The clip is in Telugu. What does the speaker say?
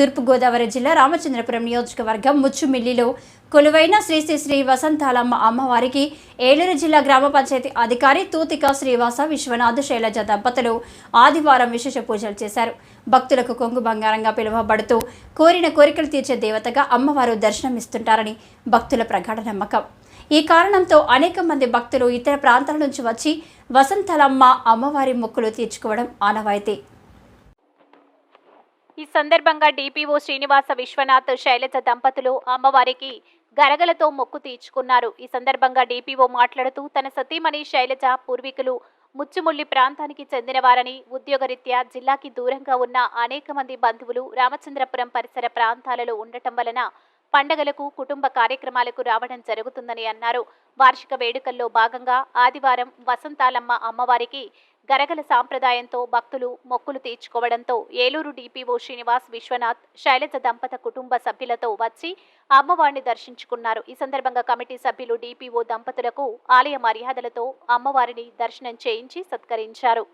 తూర్పుగోదావరి జిల్లా రామచంద్రపురం నియోజకవర్గం ముచ్చుమిల్లిలో కొలువైన శ్రీ శ్రీ శ్రీ వసంతాలమ్మ అమ్మవారికి ఏలూరు జిల్లా గ్రామ పంచాయతీ అధికారి తూతిక శ్రీవాస విశ్వనాథ్ శైలజ దంపతులు ఆదివారం విశేష పూజలు చేశారు. భక్తులకు కొంగు బంగారంగా పిలువబడుతూ కోరిన కోరికలు తీర్చే దేవతగా అమ్మవారు దర్శనమిస్తుంటారని భక్తుల ప్రగాఢ నమ్మకం. ఈ కారణంతో అనేక మంది భక్తులు ఇతర ప్రాంతాల నుంచి వచ్చి వసంతలమ్మ అమ్మవారి మొక్కులు తీర్చుకోవడం ఆనవాయితీ. ఈ సందర్భంగా డిపిఓ శ్రీనివాస విశ్వనాథ్ శైలజ దంపతులు అమ్మవారికి గరగలతో మొక్కు తీర్చుకున్నారు. ఈ సందర్భంగా డిపిఓ మాట్లాడుతూ తన సతీమణి శైలజ పూర్వీకులు ముచ్చుముల్లి ప్రాంతానికి చెందినవారని ఉద్యోగరీత్యా జిల్లాకి దూరంగా ఉన్న అనేక మంది బంధువులు రామచంద్రపురం పరిసర ప్రాంతాలలో ఉండటం వలన పండగలకు కుటుంబ కార్యక్రమాలకు రావడం జరుగుతుందని అన్నారు. వార్షిక వేడుకల్లో భాగంగా ఆదివారం వసంతాలమ్మ అమ్మవారికి గరగల సాంప్రదాయంతో భక్తులు మొక్కులు తీర్చుకోవడంతో ఏలూరు డిపిఓ శ్రీనివాస్ విశ్వనాథ్ శైలజ దంపత కుటుంబ సభ్యులతో వచ్చి అమ్మవారిని దర్శించుకున్నారు. ఈ సందర్భంగా కమిటీ సభ్యులు డిపిఓ దంపతులకు ఆలయ మర్యాదలతో అమ్మవారిని దర్శనం చేయించి సత్కరించారు.